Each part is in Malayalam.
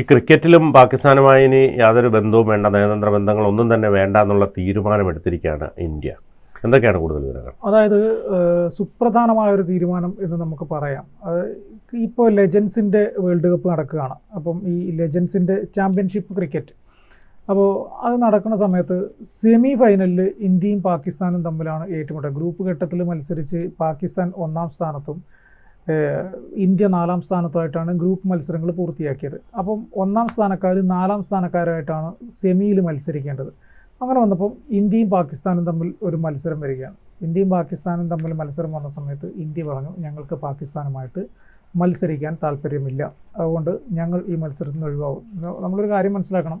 ഈ ക്രിക്കറ്റിലും പാകിസ്ഥാനുമായി ഇനി യാതൊരു ബന്ധവും വേണ്ട നയതന്ത്ര ബന്ധങ്ങളൊന്നും തന്നെ വേണ്ട എന്നുള്ള തീരുമാനമെടുത്തിരിക്കുകയാണ് ഇന്ത്യ. എന്തൊക്കെയാണ് കൂടുതൽ വിവരങ്ങൾ? അതായത് സുപ്രധാനമായ ഒരു തീരുമാനം എന്ന് നമുക്ക് പറയാം. അത് ഇപ്പോൾ ലെജൻസിന്റെ വേൾഡ് കപ്പ് നടക്കുകയാണ്. അപ്പം ഈ ലെജൻസിന്റെ ചാമ്പ്യൻഷിപ്പ് ക്രിക്കറ്റ്. അപ്പോൾ അത് നടക്കുന്ന സമയത്ത് സെമി ഫൈനലിൽ ഇന്ത്യയും പാകിസ്ഥാനും തമ്മിലാണ് ഏറ്റുമുട്ടുക ഗ്രൂപ്പ് ഘട്ടത്തിൽ മത്സരിച്ച് പാകിസ്ഥാൻ ഒന്നാം സ്ഥാനത്തും ഇന്ത്യ നാലാം സ്ഥാനത്തായിട്ടാണ് ഗ്രൂപ്പ് മത്സരങ്ങൾ പൂർത്തിയാക്കിയത്. അപ്പം ഒന്നാം സ്ഥാനക്കാർ നാലാം സ്ഥാനക്കാരുമായിട്ടാണ് സെമിയിൽ മത്സരിക്കേണ്ടത്. അങ്ങനെ വന്നപ്പം ഇന്ത്യയും പാകിസ്ഥാനും തമ്മിൽ ഒരു മത്സരം വരികയാണ്. ഇന്ത്യയും പാകിസ്ഥാനും തമ്മിൽ മത്സരം വന്ന സമയത്ത് ഇന്ത്യ പറഞ്ഞു ഞങ്ങൾക്ക് പാകിസ്ഥാനുമായിട്ട് മത്സരിക്കാൻ താല്പര്യമില്ല. അതുകൊണ്ട് ഞങ്ങൾ ഈ മത്സരത്തിൽ നിന്ന് ഒഴിവാകും നമ്മളൊരു കാര്യം മനസ്സിലാക്കണം.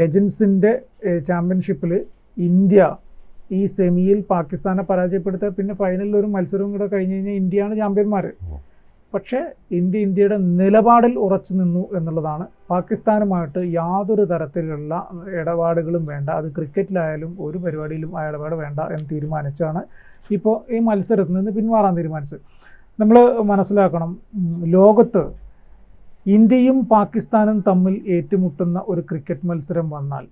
ലെജൻസിന്റെ ചാമ്പ്യൻഷിപ്പിൽ ഇന്ത്യ ഈ സെമിയിൽ പാകിസ്ഥാനെ പരാജയപ്പെടുത്തുക പിന്നെ ഫൈനലിൽ ഒരു മത്സരവും കൂടെ കഴിഞ്ഞ് കഴിഞ്ഞാൽ ഇന്ത്യയാണ് ചാമ്പ്യന്മാർ പക്ഷേ ഇന്ത്യ ഇന്ത്യയുടെ നിലപാടിൽ ഉറച്ചു നിന്നു എന്നുള്ളതാണ്. പാകിസ്ഥാനുമായിട്ട് യാതൊരു തരത്തിലുള്ള ഇടപാടുകളും വേണ്ട. അത് ക്രിക്കറ്റിലായാലും ഒരു പരിപാടിയിലും ആ ഇടപാട് വേണ്ട എന്ന് തീരുമാനിച്ചാണ് ഇപ്പോൾ ഈ മത്സരത്തിൽ നിന്ന് പിന്മാറാൻ തീരുമാനിച്ചത്. നമ്മൾ മനസ്സിലാക്കണം ലോകത്ത് ഇന്ത്യയും പാകിസ്ഥാനും തമ്മിൽ ഏറ്റുമുട്ടുന്ന ഒരു ക്രിക്കറ്റ് മത്സരം വന്നാൽ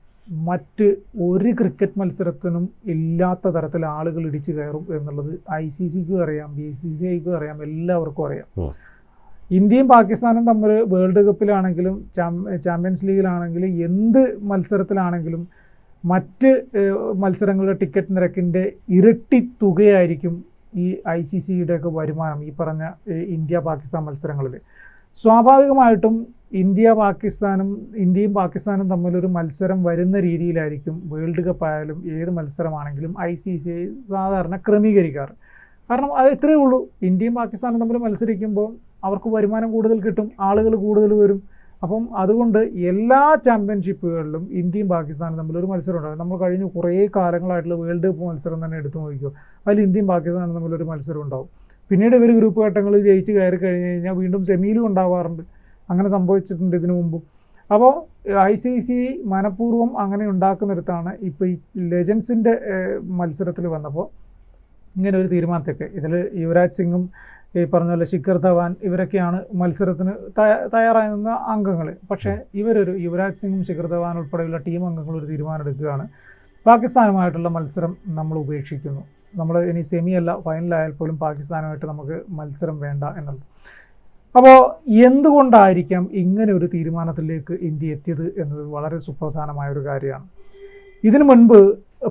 മറ്റ് ഒരു ക്രിക്കറ്റ് മത്സരത്തിനും ഇല്ലാത്ത തരത്തിൽ ആളുകൾ ഇടിച്ചു കയറും എന്നുള്ളത് ഐ സി സിക്കും അറിയാം ബി സി സി ഐക്കും അറിയാം എല്ലാവർക്കും അറിയാം. ഇന്ത്യയും പാകിസ്ഥാനും തമ്മിൽ വേൾഡ് കപ്പിലാണെങ്കിലും ചാമ്പ്യൻസ് ലീഗിലാണെങ്കിലും എന്ത് മത്സരത്തിലാണെങ്കിലും മറ്റ് മത്സരങ്ങളുടെ ടിക്കറ്റ് നിരക്കിന്റെ ഇരട്ടി തുകയായിരിക്കും ഈ ഐ സി സിയുടെയൊക്കെ വരുമാനം ഈ പറഞ്ഞ ഇന്ത്യ പാകിസ്ഥാൻ മത്സരങ്ങളിൽ സ്വാഭാവികമായിട്ടും ഇന്ത്യ പാകിസ്ഥാനും ഇന്ത്യയും പാകിസ്ഥാനും തമ്മിലൊരു മത്സരം വരുന്ന രീതിയിലായിരിക്കും വേൾഡ് കപ്പ് ആയാലും ഏത് മത്സരമാണെങ്കിലും ഐ സി സി സാധാരണ ക്രമീകരിക്കാറ്. കാരണം അത് ഇത്രയേ ഉള്ളൂ. ഇന്ത്യയും പാകിസ്ഥാനും തമ്മിൽ മത്സരിക്കുമ്പോൾ അവർക്ക് വരുമാനം കൂടുതൽ കിട്ടും ആളുകൾ കൂടുതൽ വരും. അപ്പം അതുകൊണ്ട് എല്ലാ ചാമ്പ്യൻഷിപ്പുകളിലും ഇന്ത്യയും പാകിസ്ഥാനും തമ്മിൽ ഒരു മത്സരം ഉണ്ടാകും. നമ്മൾ കഴിഞ്ഞ കുറേ കാലങ്ങളായിട്ടുള്ള വേൾഡ് കപ്പ് മത്സരം തന്നെ എടുത്തു നോക്കിക്കോ. അതിൽ ഇന്ത്യയും പാകിസ്ഥാനും തമ്മിൽ ഒരു മത്സരം ഉണ്ടാവും പിന്നീട് ഇവർ ഗ്രൂപ്പ് ഘട്ടങ്ങളിൽ ജയിച്ച് കയറി കഴിഞ്ഞ് കഴിഞ്ഞാൽ വീണ്ടും സെമിയിലും ഉണ്ടാവാറുണ്ട്. അങ്ങനെ സംഭവിച്ചിട്ടുണ്ട് ഇതിനു മുമ്പും. അപ്പോൾ ഐ സി സി മനഃപൂർവം അങ്ങനെ ഉണ്ടാക്കുന്നിടത്താണ് ഇപ്പോൾ ഈ ലെജൻസിന്റെ മത്സരത്തിൽ വന്നപ്പോൾ ഇങ്ങനെ ഒരു തീരുമാനത്തേക്ക്. ഇതിൽ യുവരാജ് സിംഗും ഈ പറഞ്ഞ പോലെ ശിഖർ ധവാൻ ഇവരൊക്കെയാണ് മത്സരത്തിന് തയ്യാ- തയ്യാറായി നിന്ന അംഗങ്ങൾ പക്ഷേ ഇവരൊരു യുവരാജ് സിംഗും ശിഖർ ധവാൻ ഉൾപ്പെടെയുള്ള ടീം അംഗങ്ങൾ ഒരു തീരുമാനം എടുക്കുകയാണ് പാകിസ്ഥാനുമായിട്ടുള്ള മത്സരം നമ്മൾ ഉപേക്ഷിക്കുന്നു. നമ്മൾ ഇനി സെമി അല്ല ഫൈനലായാൽ പോലും പാകിസ്ഥാനുമായിട്ട് നമുക്ക് മത്സരം വേണ്ട എന്നുള്ളത്. അപ്പോൾ എന്തുകൊണ്ടായിരിക്കാം ഇങ്ങനെ ഒരു തീരുമാനത്തിലേക്ക് ഇന്ത്യ എത്തിയത് എന്നത് വളരെ സുപ്രധാനമായ ഒരു കാര്യമാണ്. ഇതിനു മുൻപ്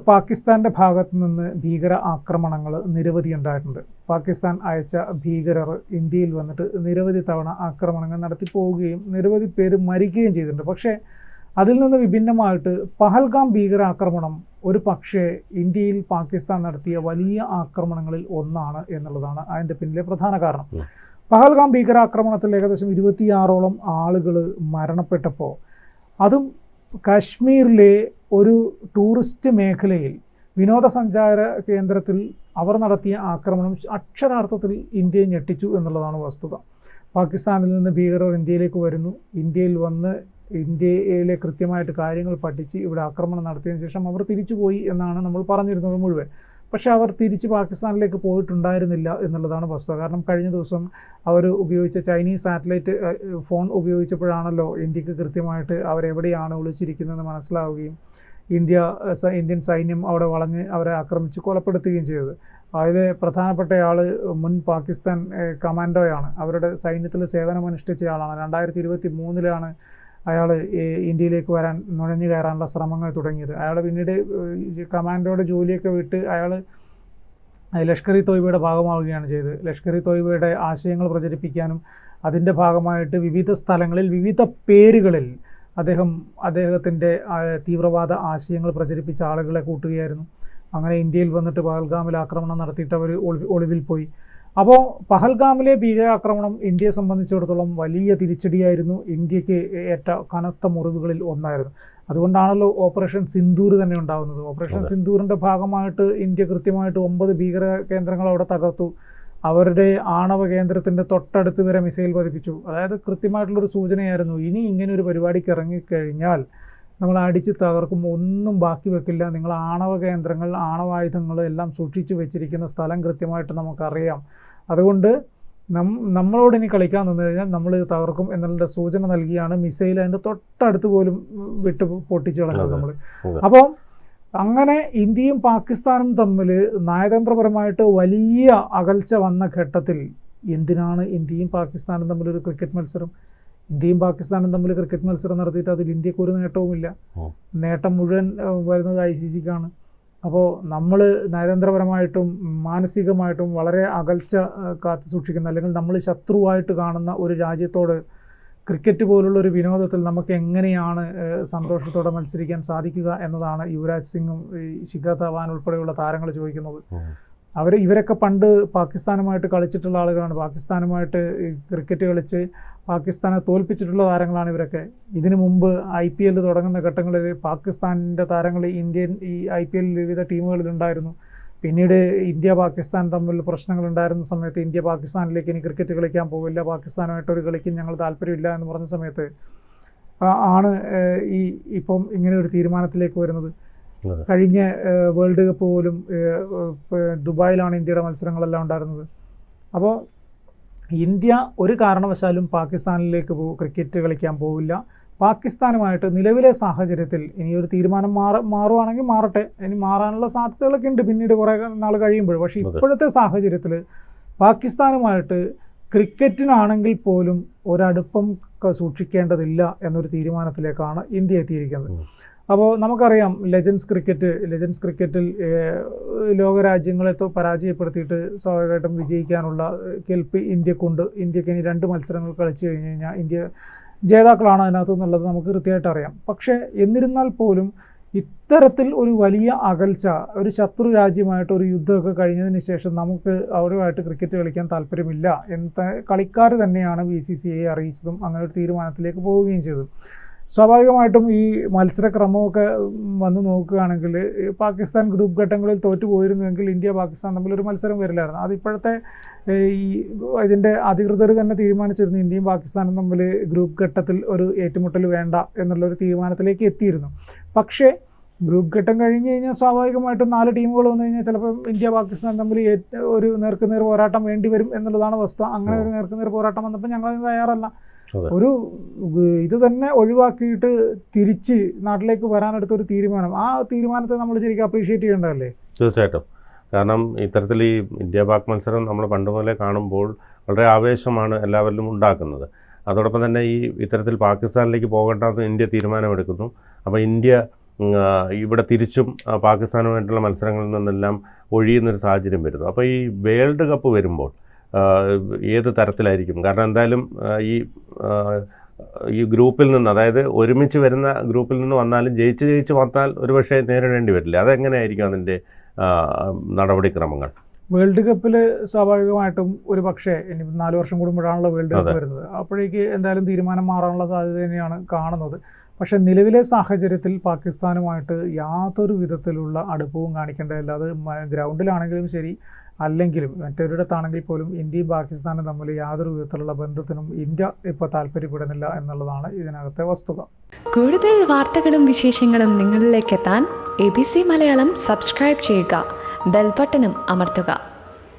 പാകിസ്ഥാന്റെ ഭാഗത്തു നിന്ന് ഭീകര ആക്രമണങ്ങൾ നിരവധി ഉണ്ടായിട്ടുണ്ട്. പാകിസ്ഥാൻ അയച്ച ഭീകരർ ഇന്ത്യയിൽ വന്നിട്ട് നിരവധി തവണ ആക്രമണങ്ങൾ നടത്തി പോവുകയും നിരവധി പേര് മരിക്കുകയും ചെയ്തിട്ടുണ്ട്. പക്ഷേ അതിൽ നിന്ന് വിഭിന്നമായിട്ട് പഹൽഗാം ഭീകരാക്രമണം ഒരു പക്ഷേ ഇന്ത്യയിൽ പാകിസ്ഥാൻ നടത്തിയ വലിയ ആക്രമണങ്ങളിൽ ഒന്നാണ് എന്നുള്ളതാണ് അതിന്റെ പിന്നിലെ പ്രധാന കാരണം. പഹൽഗാം ഭീകരാക്രമണത്തിൽ ഏകദേശം ഇരുപത്തിയാറോളം ആളുകൾ മരണപ്പെട്ടപ്പോൾ അതും കാശ്മീരിലെ ഒരു ടൂറിസ്റ്റ് മേഖലയിൽ വിനോദസഞ്ചാര കേന്ദ്രത്തിൽ അവർ നടത്തിയ ആക്രമണം അക്ഷരാർത്ഥത്തിൽ ഇന്ത്യയെ ഞെട്ടിച്ചു എന്നുള്ളതാണ് വസ്തുത. പാകിസ്ഥാനിൽ നിന്ന് ഭീകരർ ഇന്ത്യയിലേക്ക് വരുന്നു. ഇന്ത്യയിൽ വന്ന് ഇന്ത്യയിലെ കൃത്യമായിട്ട് കാര്യങ്ങൾ പഠിച്ച് ഇവിടെ ആക്രമണം നടത്തിയതിനു ശേഷം അവർ തിരിച്ചുപോയി എന്നാണ് നമ്മൾ പറഞ്ഞിരുന്നത് മുഴുവൻ. പക്ഷെ അവർ തിരിച്ച് പാകിസ്ഥാനിലേക്ക് പോയിട്ടുണ്ടായിരുന്നില്ല എന്നുള്ളതാണ് വസ്തുത. കാരണം കഴിഞ്ഞ ദിവസം അവർ ഉപയോഗിച്ച ചൈനീസ് സാറ്റലൈറ്റ് ഫോൺ ഉപയോഗിച്ചപ്പോഴാണല്ലോ ഇന്ത്യയ്ക്ക് കൃത്യമായിട്ട് അവരെവിടെയാണ് ഒളിച്ചിരിക്കുന്നതെന്ന് മനസ്സിലാവുകയും ഇന്ത്യ ഇന്ത്യൻ സൈന്യം അവിടെ വളഞ്ഞ് അവരെ ആക്രമിച്ച് കൊലപ്പെടുത്തുകയും ചെയ്തത്. അതിൽ പ്രധാനപ്പെട്ടയാൾ മുൻ പാകിസ്ഥാൻ കമാൻഡോയാണ്. അവരുടെ സൈന്യത്തിൽ സേവനമനുഷ്ഠിച്ച ആളാണ്. രണ്ടായിരത്തി ഇരുപത്തി മൂന്നിലാണ് അയാൾ ഇന്ത്യയിലേക്ക് വരാൻ നുഴഞ്ഞു കയറാനുള്ള ശ്രമങ്ങൾ തുടങ്ങിയത്. അയാൾ പിന്നീട് കമാൻഡോയുടെ ജോലിയൊക്കെ വിട്ട് അയാൾ ലഷ്കർ ഇ തോയ്ബയുടെ ഭാഗമാവുകയാണ് ചെയ്തത്. ലഷ്കർ ഇ തോയ്ബയുടെ ആശയങ്ങൾ പ്രചരിപ്പിക്കാനും അതിന്റെ ഭാഗമായിട്ട് വിവിധ സ്ഥലങ്ങളിൽ വിവിധ പേരുകളിൽ അദ്ദേഹം അദ്ദേഹത്തിന്റെ തീവ്രവാദ ആശയങ്ങൾ പ്രചരിപ്പിച്ച ആളുകളെ കൂട്ടുകയായിരുന്നു. അങ്ങനെ ഇന്ത്യയിൽ വന്നിട്ട് പഹൽഗാമിൽ ആക്രമണം നടത്തിയിട്ട് അവർ ഒളിവിൽ പോയി. അപ്പോൾ പഹൽഗാമിലെ ഭീകരാക്രമണം ഇന്ത്യയെ സംബന്ധിച്ചിടത്തോളം വലിയ തിരിച്ചടിയായിരുന്നു. ഇന്ത്യയ്ക്ക് ഏറ്റ കനത്ത മുറിവുകളിൽ ഒന്നായിരുന്നു. അതുകൊണ്ടാണല്ലോ ഓപ്പറേഷൻ സിന്ദൂർ തന്നെ ഉണ്ടാകുന്നത് ഓപ്പറേഷൻ. സിന്ദൂറിന്റെ ഭാഗമായിട്ട് ഇന്ത്യ കൃത്യമായിട്ട് ഒമ്പത് ഭീകര കേന്ദ്രങ്ങൾ അവിടെ തകർത്തു. അവരുടെ ആണവ കേന്ദ്രത്തിന്റെ തൊട്ടടുത്ത് വരെ മിസൈൽ പതിപ്പിച്ചു. അതായത് കൃത്യമായിട്ടുള്ളൊരു സൂചനയായിരുന്നു. ഇനി ഇങ്ങനെ ഒരു പരിപാടിക്ക് ഇറങ്ങിക്കഴിഞ്ഞാൽ നമ്മൾ അടിച്ച് തകർക്കും ഒന്നും ബാക്കി വെക്കില്ല. നിങ്ങൾ ആണവ കേന്ദ്രങ്ങൾ ആണവായുധങ്ങൾ എല്ലാം സൂക്ഷിച്ചു വെച്ചിരിക്കുന്ന സ്ഥലം കൃത്യമായിട്ട് നമുക്കറിയാം. അതുകൊണ്ട് നം നമ്മളോട് ഇനി കളിക്കാൻ നിന്ന് കഴിഞ്ഞാൽ നമ്മൾ ഇത് തകർക്കും എന്നുള്ള സൂചന നൽകിയാണ് മിസൈൽ അതിന്റെ തൊട്ടടുത്ത് പോലും വിട്ട് പൊട്ടിച്ചു കളഞ്ഞത് നമ്മൾ അപ്പം അപ്പോൾ അങ്ങനെ ഇന്ത്യയും പാകിസ്ഥാനും തമ്മിൽ നയതന്ത്രപരമായിട്ട് വലിയ അകൽച്ച വന്ന ഘട്ടത്തിൽ എന്തിനാണ് ഇന്ത്യയും പാകിസ്ഥാനും തമ്മിലൊരു ക്രിക്കറ്റ് മത്സരം? ഇന്ത്യയും പാകിസ്ഥാനും തമ്മിൽ ക്രിക്കറ്റ് മത്സരം നടത്തിയിട്ട് അതിൽ ഇന്ത്യയ്ക്ക് ഒരു നേട്ടവുമില്ല. നേട്ടം മുഴുവൻ വരുന്നത് ഐ സി സിക്കാണ്. അപ്പോൾ നമ്മൾ നയതന്ത്രപരമായിട്ടും മാനസികമായിട്ടും വളരെ അകൽച്ച കാത്തു സൂക്ഷിക്കുന്ന അല്ലെങ്കിൽ നമ്മൾ ശത്രുവായിട്ട് കാണുന്ന ഒരു രാജ്യത്തോട് ക്രിക്കറ്റ് പോലുള്ള ഒരു വിനോദത്തിൽ നമുക്ക് എങ്ങനെയാണ് സന്തോഷത്തോടെ മത്സരിക്കാൻ സാധിക്കുക എന്നതാണ് യുവരാജ് സിംഗും ഈ ശിഖർ ധവാൻ ഉൾപ്പെടെയുള്ള താരങ്ങൾ ചോദിക്കുന്നത്. അവർ ഇവരൊക്കെ പണ്ട് പാകിസ്ഥാനുമായിട്ട് കളിച്ചിട്ടുള്ള ആളുകളാണ്. പാകിസ്ഥാനുമായിട്ട് ക്രിക്കറ്റ് കളിച്ച് പാകിസ്ഥാനെ തോൽപ്പിച്ചിട്ടുള്ള താരങ്ങളാണ് ഇവരൊക്കെ. ഇതിനു മുമ്പ് ഐ പി എൽ തുടങ്ങുന്ന ഘട്ടങ്ങളിൽ പാകിസ്ഥാനിന്റെ താരങ്ങൾ ഇന്ത്യൻ ഈ ഐ പി എല്ലിൽ വിവിധ ടീമുകളിലുണ്ടായിരുന്നു പിന്നീട് ഇന്ത്യ പാകിസ്ഥാൻ തമ്മിൽ പ്രശ്നങ്ങൾ ഉണ്ടായിരുന്ന സമയത്ത് ഇന്ത്യ പാകിസ്ഥാനിലേക്ക് ഇനി ക്രിക്കറ്റ് കളിക്കാൻ പോവില്ല. പാകിസ്ഥാനുമായിട്ട് ഒരു കളിക്കും ഞങ്ങൾ താല്പര്യമില്ല എന്ന് പറഞ്ഞ സമയത്ത് ആണ് ഈ ഇപ്പം ഇങ്ങനെ ഒരു തീരുമാനത്തിലേക്ക് വരുന്നത്. കഴിഞ്ഞ വേൾഡ് കപ്പ് പോലും ദുബായിലാണ് ഇന്ത്യയുടെ മത്സരങ്ങളെല്ലാം ഉണ്ടായിരുന്നത്. അപ്പോൾ ഇന്ത്യ ഒരു കാരണവശാലും പാകിസ്ഥാനിലേക്ക് പോ ക്രിക്കറ്റ് കളിക്കാൻ പോവില്ല. പാകിസ്ഥാനുമായിട്ട് നിലവിലെ സാഹചര്യത്തിൽ ഇനി ഒരു തീരുമാനം മാറ മാറുവാണെങ്കിൽ മാറട്ടെ. ഇനി മാറാനുള്ള സാധ്യതകളൊക്കെ ഉണ്ട്. പിന്നീട് കുറേ നാൾ കഴിയുമ്പോൾ പക്ഷേ ഇപ്പോഴത്തെ സാഹചര്യത്തിൽ പാകിസ്ഥാനുമായിട്ട് ക്രിക്കറ്റിനാണെങ്കിൽ പോലും ഒരടുപ്പം സൂക്ഷിക്കേണ്ടതില്ല എന്നൊരു തീരുമാനത്തിലേക്കാണ് ഇന്ത്യ എത്തിയിരിക്കുന്നത്. അപ്പോൾ നമുക്കറിയാം ലെജൻസ് ക്രിക്കറ്റ് ലെജൻസ് ക്രിക്കറ്റിൽ ലോകരാജ്യങ്ങളെ പരാജയപ്പെടുത്തിയിട്ട് സ്വാഭാവികമായിട്ടും വിജയിക്കാനുള്ള കെൽപ്പ് ഇന്ത്യക്കുണ്ട്. ഇന്ത്യയ്ക്ക് ഇനി രണ്ട് മത്സരങ്ങൾ കളിച്ചു കഴിഞ്ഞു കഴിഞ്ഞാൽ ഇന്ത്യ ജേതാക്കളാണ് അതിനകത്ത് എന്നുള്ളത് നമുക്ക് കൃത്യമായിട്ട് അറിയാം. പക്ഷേ എന്നിരുന്നാൽ പോലും ഇത്തരത്തിൽ ഒരു വലിയ അകൽച്ച ഒരു ശത്രു രാജ്യമായിട്ട് ഒരു യുദ്ധമൊക്കെ കഴിഞ്ഞതിന് ശേഷം നമുക്ക് അവരുമായിട്ട് ക്രിക്കറ്റ് കളിക്കാൻ താല്പര്യമില്ല. എന്ന കളിക്കാർ തന്നെയാണ് ബി സി സി ഐ അറിയിച്ചതും അങ്ങനെ ഒരു തീരുമാനത്തിലേക്ക് പോവുകയും ചെയ്തത്. സ്വാഭാവികമായിട്ടും ഈ മത്സരക്രമമൊക്കെ വന്ന് നോക്കുകയാണെങ്കിൽ പാകിസ്ഥാൻ ഗ്രൂപ്പ് ഘട്ടങ്ങളിൽ തോറ്റു പോയിരുന്നുവെങ്കിൽ ഇന്ത്യ പാകിസ്ഥാൻ തമ്മിൽ ഒരു മത്സരം വരില്ലായിരുന്നു. അതിപ്പോഴത്തെ ഈ ഇതിന്റെ അധികൃതർ തന്നെ തീരുമാനിച്ചിരുന്നു ഇന്ത്യയും പാകിസ്ഥാനും തമ്മിൽ ഗ്രൂപ്പ് ഘട്ടത്തിൽ ഒരു ഏറ്റുമുട്ടൽ വേണ്ട എന്നുള്ളൊരു തീരുമാനത്തിലേക്ക് എത്തിയിരുന്നു. പക്ഷേ ഗ്രൂപ്പ് ഘട്ടം കഴിഞ്ഞ് കഴിഞ്ഞാൽ സ്വാഭാവികമായിട്ടും നാല് ടീമുകൾ വന്നു കഴിഞ്ഞാൽ ചിലപ്പോൾ ഇന്ത്യ പാകിസ്ഥാൻ തമ്മിൽ ഒരു നേർക്കുനേർ പോരാട്ടം വേണ്ടി വരും എന്നുള്ളതാണ് വസ്തുത അങ്ങനെ ഒരു നേർക്കുനേർ പോരാട്ടം വന്നപ്പോൾ ഞങ്ങളതിന് തയ്യാറല്ല. ഒരു ഇത് തന്നെ ഒഴിവാക്കിയിട്ട് തിരിച്ച് നാട്ടിലേക്ക് വരാനെടുത്ത ഒരു തീരുമാനം. ആ തീരുമാനത്തെ നമ്മൾ ശരിക്കും അപ്രീഷിയേറ്റ് ചെയ്യേണ്ടതല്ലേ? തീർച്ചയായിട്ടും. കാരണം ഇത്തരത്തിൽ ഈ ഇന്ത്യ പാക് മത്സരം നമ്മൾ പണ്ട് മുതലേ കാണുമ്പോൾ വളരെ ആവേശമാണ് എല്ലാവരിലും ഉണ്ടാക്കുന്നത്. അതോടൊപ്പം തന്നെ ഈ ഇത്തരത്തിൽ പാകിസ്ഥാനിലേക്ക് പോകേണ്ടെന്ന് ഇന്ത്യ തീരുമാനമെടുക്കുന്നു. അപ്പോൾ ഇന്ത്യ ഇവിടെ തിരിച്ചും പാകിസ്ഥാനുമായിട്ടുള്ള മത്സരങ്ങളിൽ നിന്നെല്ലാം ഒഴിയുന്നൊരു സാഹചര്യം വരുന്നു. അപ്പോൾ ഈ വേൾഡ് കപ്പ് വരുമ്പോൾ ഏത് തരത്തിലായിരിക്കും? കാരണം എന്തായാലും ഈ ഈ ഗ്രൂപ്പിൽ നിന്ന് അതായത് ഒരുമിച്ച് വരുന്ന ഗ്രൂപ്പിൽ നിന്ന് വന്നാലും ജയിച്ച് ജയിച്ച് വന്നാൽ ഒരുപക്ഷെ നേരിടേണ്ടി വരില്ല. അതെങ്ങനെയായിരിക്കും അതിന്റെ നടപടിക്രമങ്ങൾ? വേൾഡ് കപ്പിൽ സ്വാഭാവികമായിട്ടും ഒരു പക്ഷേ ഇനി നാല് വർഷം കൂടുമ്പോഴാണല്ലോ വേൾഡ് കപ്പ് വരുന്നത്. അപ്പോഴേക്ക് എന്തായാലും തീരുമാനം മാറാനുള്ള സാധ്യത തന്നെയാണ് കാണുന്നത്. പക്ഷേ നിലവിലെ സാഹചര്യത്തിൽ പാകിസ്ഥാനുമായിട്ട് യാതൊരു വിധത്തിലുള്ള അടുപ്പവും കാണിക്കേണ്ടതില്ല. അത് ഗ്രൗണ്ടിലാണെങ്കിലും ശരി അല്ലെങ്കിലും മറ്റൊരിടത്താണെങ്കിൽ പോലും ഇന്ത്യയും പാകിസ്ഥാനും തമ്മിൽ യാതൊരു വിധത്തിലുള്ള ബന്ധത്തിനും ഇന്ത്യ ഇപ്പോൾ താല്പര്യപ്പെടുന്നില്ല എന്നുള്ളതാണ് ഇതിനകത്തെ വസ്തുത. കൂടുതൽ വാർത്തകളും വിശേഷങ്ങളും നിങ്ങളിലേക്ക് എത്താൻ A B C Malayalam subscribe ചെയ്യുക ബെൽബട്ടനും അമർത്തുക.